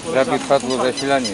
Prawie padło zasilanie.